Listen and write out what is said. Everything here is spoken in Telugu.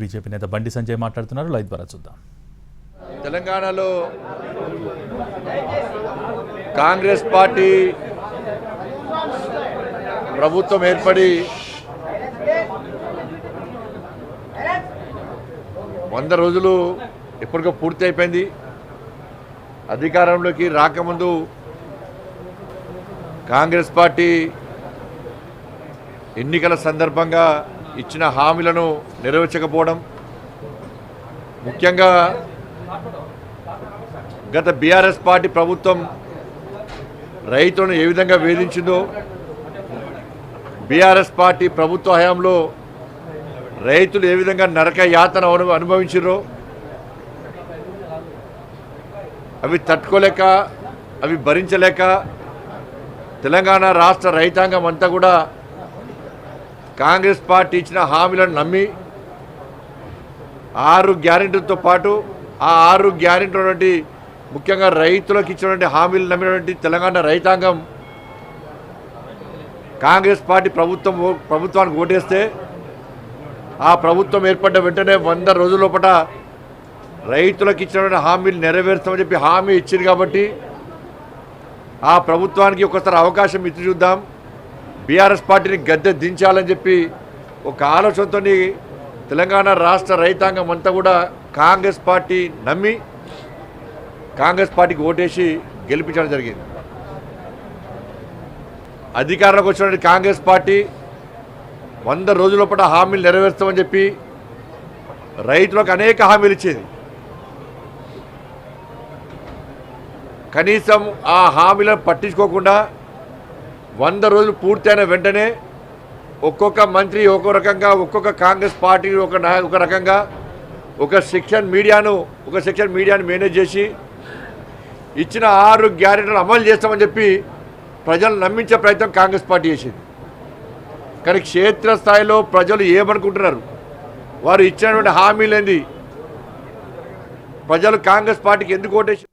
బీజేపీ నేత బండి సంజయ్ మాట్లాడుతున్నారు. లైవ్ ద్వారా చూద్దాం. తెలంగాణలో కాంగ్రెస్ పార్టీ ప్రభుత్వం ఏర్పడి వంద రోజులు ఎప్పటికో పూర్తి అయిపోయింది. అధికారంలోకి రాకముందు కాంగ్రెస్ పార్టీ ఎన్నికల సందర్భంగా ఇచ్చిన హామీలను నెరవేర్చకపోవడం ముఖ్యంగా గత బీఆర్ఎస్ పార్టీ ప్రభుత్వం రైతులను ఏ విధంగా వేధించిందో బీఆర్ఎస్ పార్టీ ప్రభుత్వ హయాంలో రైతులు ఏ విధంగా నరక యాతన అను అనుభవించారో అవి తట్టుకోలేక అవి భరించలేక తెలంగాణ రాష్ట్ర రైతాంగం అంతా కూడా కాంగ్రెస్ పార్టీ ఇచ్చిన హామీలను నమ్మి ఆరు గ్యారెంటీలతో పాటు ఆ ఆరు గ్యారెంటీ ముఖ్యంగా రైతులకు ఇచ్చినటువంటి హామీలు నమ్మినటువంటి తెలంగాణ రైతాంగం కాంగ్రెస్ పార్టీ ప్రభుత్వం ఓ- ప్రభుత్వానికి ఓటేస్తే ఆ ప్రభుత్వం ఏర్పడ్డ వెంటనే వంద రోజుల లోపల రైతులకు ఇచ్చినటువంటి హామీలు నెరవేరుస్తామని చెప్పి హామీ ఇచ్చింది కాబట్టి ఆ ప్రభుత్వానికి ఒకసారి అవకాశం ఇచ్చి చూద్దాం. బీఆర్ఎస్ పార్టీని గద్దె దించాలని చెప్పి ఒక ఆలోచనతో తెలంగాణ రాష్ట్ర రైతాంగం అంతా కూడా కాంగ్రెస్ పార్టీ నమ్మి కాంగ్రెస్ పార్టీకి ఓటేసి గెలిపించడం జరిగింది. అధికారంలోకి వచ్చినటువంటి కాంగ్రెస్ పార్టీ వంద రోజుల పాటు హామీలు నెరవేరుస్తామని చెప్పి రైతులకు అనేక హామీలు ఇచ్చేది. కనీసం ఆ హామీలను పట్టించుకోకుండా వంద రోజులు పూర్తయిన వెంటనే ఒక్కొక్క మంత్రి ఒక్కో రకంగా ఒక్కొక్క కాంగ్రెస్ పార్టీ ఒక ఒక రకంగా ఒక సెక్షన్ మీడియాను ఒక సెక్షన్ మీడియాను మేనేజ్ చేసి ఇచ్చిన ఆరు గ్యారెంటీలు అమలు చేస్తామని చెప్పి ప్రజలు నమ్మించే ప్రయత్నం కాంగ్రెస్ పార్టీ చేసింది. కానీ క్షేత్రస్థాయిలో ప్రజలు ఏమనుకుంటున్నారు? వారు ఇచ్చినటువంటి హామీలేంది? ప్రజలు కాంగ్రెస్ పార్టీకి ఎందుకు ఓటేసి?